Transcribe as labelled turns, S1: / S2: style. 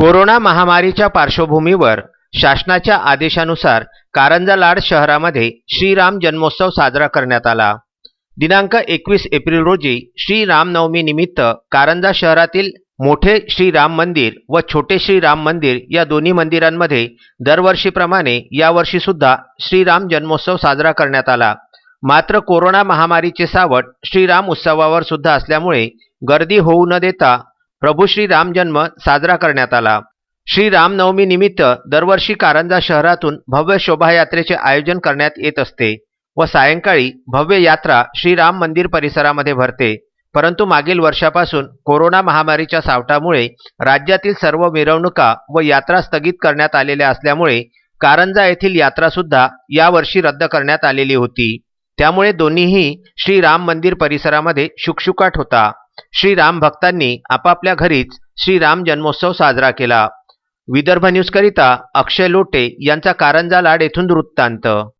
S1: Corona महामारीच्या पार्श्वभूमीवर शासनाच्या आदेशानुसार कारंजा लाड शहरामध्ये श्रीराम जन्मोत्सव साजरा करण्यात आला. दिनांक एकवीस एप्रिल रोजी श्री रामनवमी निमित्त कारंजा शहरातील मोठे श्रीराम मंदिर व छोटे श्रीराम मंदिर या दोन्ही मंदिरांमध्ये दरवर्षीप्रमाणे यावर्षीसुद्धा श्रीराम जन्मोत्सव साजरा करण्यात आला. मात्र कोरोना महामारीचे सावट श्रीराम उत्सवावर सुद्धा असल्यामुळे गर्दी होऊ न देता प्रभू श्री राम जन्म साजरा करण्यात आला. श्री रामनवमी निमित्त दरवर्षी कारंजा शहरातून भव्य शोभायात्रेचे आयोजन करण्यात येत असते व सायंकाळी भव्य यात्रा श्रीराम मंदिर परिसरामध्ये भरते. परंतु मागील वर्षापासून कोरोना महामारीच्या सावटामुळे राज्यातील सर्व मिरवणुका व यात्रा स्थगित करण्यात आलेल्या असल्यामुळे कारंजा येथील यात्रासुद्धा यावर्षी रद्द करण्यात आलेली होती. त्यामुळे दोन्हीही श्रीराम मंदिर परिसरामध्ये शुकशुकाट होता. श्रीराम भक्तांनी आपापल्या घरीच श्रीराम जन्मोत्सव साजरा केला. विदर्भ न्यूजकरिता अक्षय लोटे यांचा कारंजा लाड येथून वृत्तांत.